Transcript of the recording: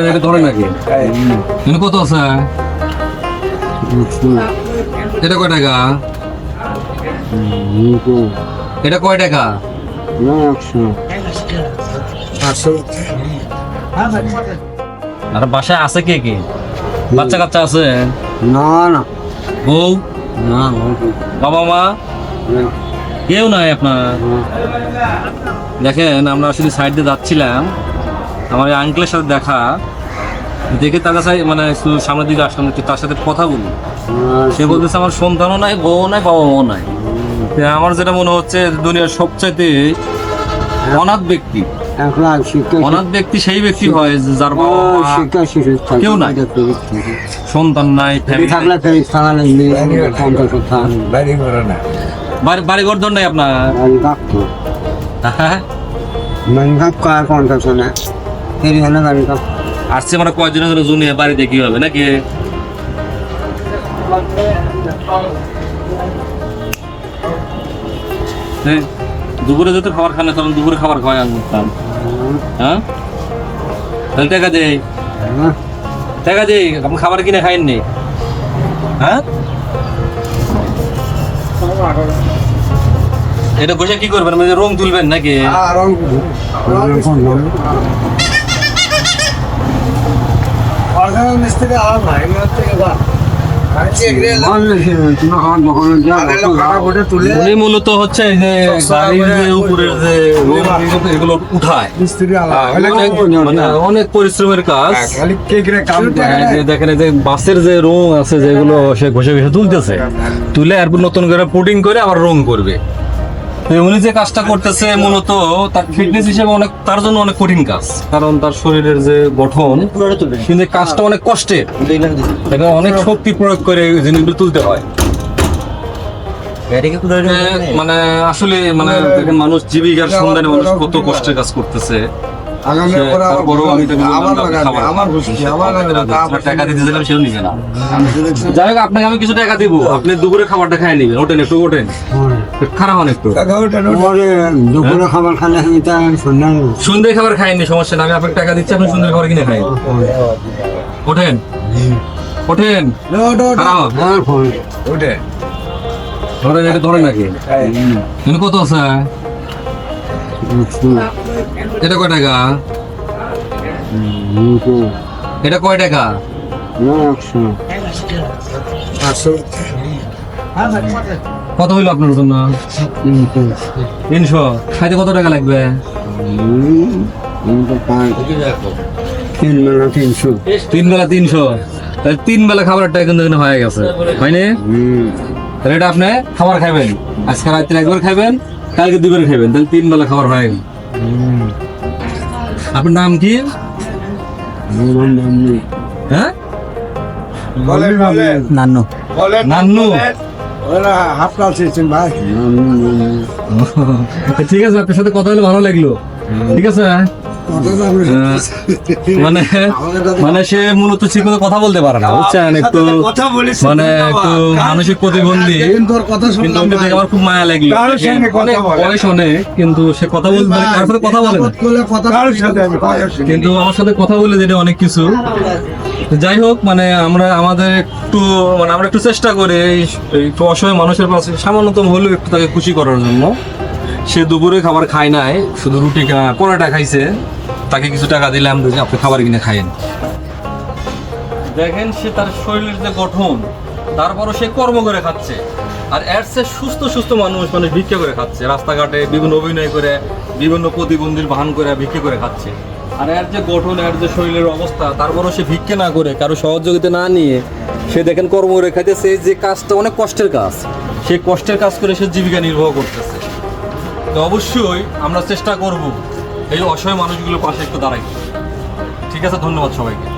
এখানে কত আছে? এটা কয় টাকা? এটা কয় টাকা? আর বাসায় আছে কে কে? বাচ্চা কাচ্চা আছে? না না বউ? না বাবা মা? কেউ নাই আপনার? দেখেন, আমরা আসলে সাইড দিয়ে যাচ্ছিলাম। আমার এই আঙ্কেলের সাথে দেখা দেখে তার কাছে মানে একটু সামনের দিকে আসলাম একটু তার সাথে কথা বলি। সে বলতেছে আমার সন্তানও নাই বউ নাই বাবা মাও নাই আমার যেটা মনে হচ্ছে দুনিয়ার সবচাইতে অনাথ ব্যক্তি। শিক্ষা অনাথ ব্যক্তি সেই ব্যক্তি হয় যার বাবা শিক্ষা শিশু কেউ নাই। সন্তান নাই বাড়ি বাড়ি ঘর নাই। আপনার। গাড়ি কাঁপতো হ্যাঁ না কাপ আসছে মানে কয়জনের জন্য জুনিয়ে বাড়িতে কি হবে নাকি? হ্যাঁ, দুপুরে যদি খাবার খান না তখন দুপুরে খাবার খাওয়াই আমি করতাম হ্যাঁ? তাহলে টাকা দে। টাকা দে আপনি খাবার কিনে খাইননি হ্যাঁ? এটা বসে কি করবেন? মানে রং তুলবেন নাকি? উনি মূলত হচ্ছে এই যে গাড়ির যে উপরের যে এগুলো উঠায়। অনেক মানে পরিশ্রমের কাজ। হ্যাঁ, দেখেন এই যে বাসের যে রং আছে যেগুলো সে ঘষে ঘষে তুলতেছে তুলে এরপর নতুন করে পুডিং করে আবার রং করবে। উনি যে কাজটা করতেছে মূলত তার ফিটনেস হিসেবে অনেক তার জন্য অনেক কঠিন কাজ। কারণ তার শরীরের যে গঠন কিন্তু কাজটা অনেক কষ্টের। এটা অনেক শক্তি প্রয়োগ করে জিনিসগুলো তুলতে হয়। মানে আসলে মানে দেখেন মানুষ জীবিকার সন্ধানে মানুষ কত কষ্টের কাজ করতেছে। সে তারপরেও আমি তাকে বললাম, "আপনি খাবার খান।" আপনার টাকা সেও নিবে না। যাই হোক আপনাকে আমি কিছু টাকা দিব। আপনি দুপুরে খাবারটা খাই নিবেন। ওঠেন একটু ওঠেন। খারাপ হন একটু। দুপুরে খাবার খালে সুন্দর খাবার খাইনি সমস্যা না আমি আপনাকে টাকা দিচ্ছি আপনি সুন্দর খাবার কিনে খাই ওঠেন। ওঠেন। খারাপ ধরেন এটা ধরেন নাকি? কত আছে? এটা কয় টাকা? এটা কয় টাকা? কত হইল আপনার জন্য? তিনশো। খাইতে কত টাকা লাগবে? তিন বেলা তিনশো। তিন বেলা তিনশো। তাহলে তিন বেলা খাবারের টাকা কিন্তু হয়ে গেছে। হয়নি? তাহলে এটা আপনি খাবার খাবেন আজকে রাত্রে একবার খাবেন কালকে দুবার খাবেন তাহলে তিন বেলা খাবার হয়ে গেল। আপনার নাম কি? হ্যাঁ? নান্ন। নান্নু। ঠিক আছে আপনার সাথে কথা হলে ভালো লাগল। ঠিক আছে আহ, মানে মানে সে মূলত ঠিক মতো কথা বলতে পারে না বুঝছেন? একটু মানে একটু মানসিক প্রতিবন্ধী। কিন্তু আমার খুব মায়া লাগল। অনেক কিন্তু সে কথা বলতে মানে কারোর সাথে কথা বলে কিন্তু আমার সাথে কথা বলে যেটা অনেক কিছু। যাই হোক মানে আমরা আমাদের একটু মানে আমরা একটু চেষ্টা করি এই- এই একটু অসহায় মানুষের পাশে সামান্যতম হলেও একটু তাকে খুশি করার জন্য। সে দুপুরে খাবার খায় নাই শুধু রুটি খা- পরোটা খাইছে। তাকে কিছু টাকা দিলাম যে আপনি খাবার কিনে খাইয়েন। দেখেন সে তার শরীরের যে গঠন, তারপরও সে কর্ম করে খাচ্ছে। আর এর সে সুস্থ সুস্থ মানুষ মানুষ ভিক্ষা করে খাচ্ছে। রাস্তাঘাটে বিভিন্ন অভিনয় করে, বিভিন্ন প্রতিবন্ধীর ভান করে ভিক্ষা করে খাচ্ছে। আর এর যে গঠন, এর যে শরীরের অবস্থা, তারপরও সে ভিক্ষা না করে, কারও সহযোগিতা না নিয়ে সে দেখেন কর্ম করে খাইতেছে। যে কাজটা অনেক কষ্টের কাজ। সেই কষ্টের কাজ করে সে জীবিকা নির্বাহ করতেছে। তো অবশ্যই আমরা চেষ্টা করব এই অসহায় মানুষগুলোর পাশে একটু দাঁড়াই। ঠিক আছে ধন্যবাদ সবাইকে।